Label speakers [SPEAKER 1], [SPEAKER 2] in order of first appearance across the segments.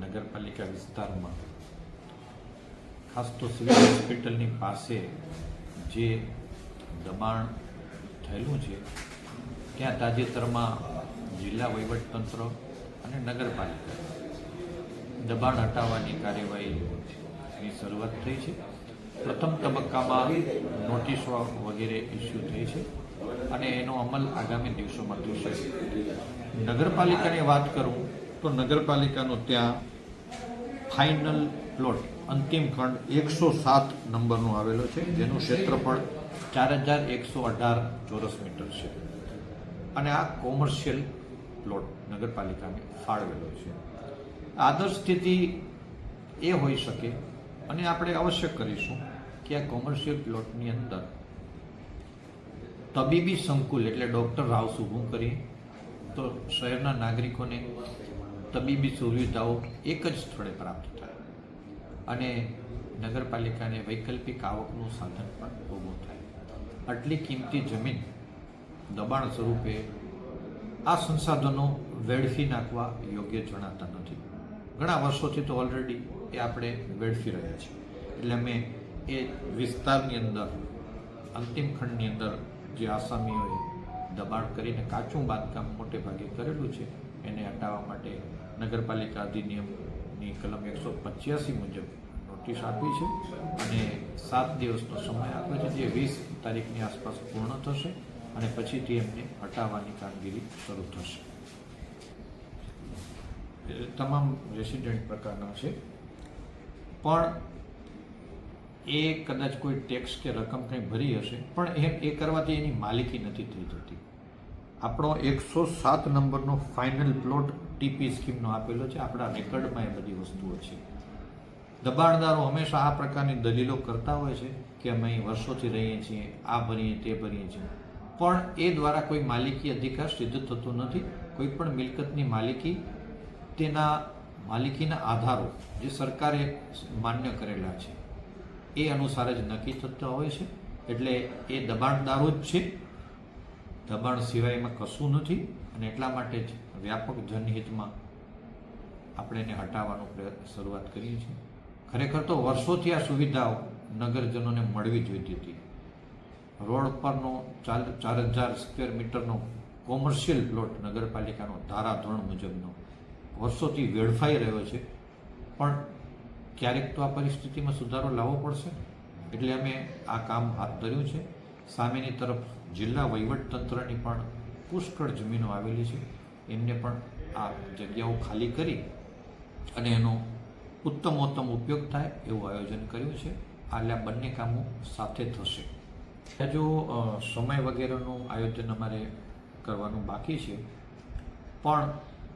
[SPEAKER 1] નગરપાલિકા વિસ્તારમાં, ખાસ તો સિવિલ હોસ્પિટલની પાસે જે દબાણ થયેલું છે, ત્યાં તાજેતરમાં જિલ્લા વહીવટતંત્ર અને નગરપાલિકા દબાણ હટાવવાની કાર્યવાહીની શરૂઆત થઈ છે. પ્રથમ તબક્કામાં નોટિસો વગેરે ઇસ્યુ થઈ છે અને એનો અમલ આગામી દિવસોમાં થશે. નગરપાલિકાની વાત કરું તો નગરપાલિકાનો ત્યાં ફાઇનલ પ્લોટ, અંતિમ ખંડ એકસો સાત નંબરનો આવેલો છે, જેનું ક્ષેત્રફળ ચાર હજાર એકસો અઢાર ચોરસ મીટર છે. અને આ કોમર્શિયલ પ્લોટ નગરપાલિકાને ફાળવેલો છે. આદર્શ સ્થિતિ એ હોઈ શકે, અને આપણે અવશ્ય કરીશું કે આ કોમર્શિયલ પ્લોટની અંદર તબીબી સંકુલ, એટલે ડૉક્ટર હાઉસ ઊભું કરી તો શહેરના નાગરિકોને તબીબી સુવિધાઓ એક જ સ્થળે પ્રાપ્ત થાય. અને નગરપાલિકાને વૈકલ્પિક આવકનું સાધન પણ ઊભું થાય. આટલી કિંમતી જમીન દબાણ સ્વરૂપે આ સંસાધનો વેડફી નાખવા યોગ્ય જણાતા નથી. ઘણા વર્ષોથી તો ઓલરેડી એ આપણે વેડફી રહ્યા છીએ. એટલે અમે એ વિસ્તારની અંદર, અંતિમ ખંડની અંદર જે આસામીઓએ દબાણ કરીને કાચું બાંધકામ મોટે ભાગે કરેલું છે એને હટાવવા માટે નગરપાલિકા અધિનિયમની કલમ એકસો પચ્યાસી મુજબ નોટિસ આપી છે અને સાત દિવસનો સમય આપ્યો છે, જે વીસ તારીખની આસપાસ પૂર્ણ થશે અને પછીથી એમને હટાવવાની કામગીરી શરૂ થશે. એ તમામ રેસિડેન્ટ પ્રકારના છે. પણ એ કદાચ કોઈ ટેક્સ કે રકમ કંઈ ભરી હશે, પણ એમ એ કરવાથી એની માલિકી નથી થઈ જતી. આપણો એકસો સાત નંબરનો ફાઇનલ પ્લોટ ટીપી સ્કીમનો આપેલો છે. આપણા રેકર્ડમાં એ બધી વસ્તુઓ છે. દબાણદારો હંમેશા આ પ્રકારની દલીલો કરતા હોય છે કે અમે અહીં વર્ષોથી રહીએ છીએ, આ ભરીએ, તે ભરીએ છીએ. પણ એ દ્વારા કોઈ માલિકી અધિકાર સિદ્ધ થતો નથી. કોઈ પણ મિલકતની માલિકી તેના માલિકીના આધારો જે સરકારે માન્ય કરેલા છે, એ અનુસાર જ નક્કી થતા હોય છે. એટલે એ દબાણદારો જ છે. દબાણ સિવાયમાં કશું નથી અને એટલા માટે જ વ્યાપક જનહિતમાં આપણે એને હટાવવાનો પ્રયત્ન શરૂઆત કરીએ છીએ. ખરેખર તો વર્ષોથી આ સુવિધાઓ નગરજનોને મળવી જોઈતી હતી. રોડ પરનો ચાર ચાર હજાર સ્ક્વેર મીટરનો કોમર્શિયલ પ્લોટ નગરપાલિકાનો ધારાધોરણ મુજબનો વર્ષોથી વેડફાઈ રહ્યો છે. પણ ક્યારેક તો આ પરિસ્થિતિમાં સુધારો લાવવો પડશે. એટલે અમે આ કામ હાથ ધર્યું છે. સામેની તરફ જિલ્લા વહીવટતંત્રની પણ પુષ્કળ જમીનો આવેલી છે. એમને પણ આ જગ્યાઓ ખાલી કરી અને એનો ઉત્તમોત્તમ ઉપયોગ થાય એવું આયોજન કર્યું છે. એટલે બંને કામો સાથે થશે. જો સમય વગેરેનું આયોજન અમારે કરવાનું બાકી છે. પણ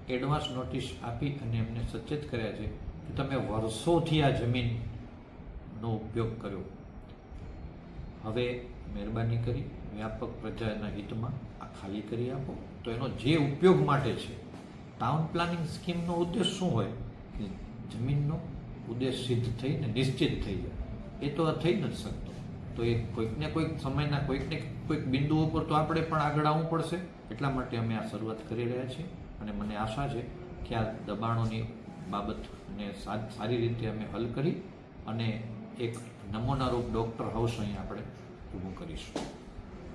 [SPEAKER 1] એડવાન્સ નોટિસ આપી અને એમને સચેત કર્યા છે કે તમે વર્ષોથી આ જમીનનો ઉપયોગ કર્યો. હવે મહેરબાની કરી વ્યાપક પ્રજાના હિતમાં આ ખાલી કરી આપો. તો એનો જે ઉપયોગ માટે છે ટાઉન પ્લાનિંગ સ્કીમનો ઉદ્દેશ શું હોય? કે જમીનનો ઉદ્દેશ સિદ્ધ થઈને નિશ્ચિત થઈ જાય. એ તો આ થઈ નથી શકતો. તો એ કોઈકને કોઈક સમયના કોઈકને કોઈક બિંદુઓ ઉપર તો આપણે પણ આગળ આવવું પડશે. એટલા માટે અમે આ શરૂઆત કરી રહ્યા છીએ. અને મને આશા છે કે આ દબાણોની બાબતને સારી રીતે અમે હલ કરી અને એક નમૂનારૂપ ડૉક્ટર હાઉસ અહીં આપણે ઊભું કરીશું.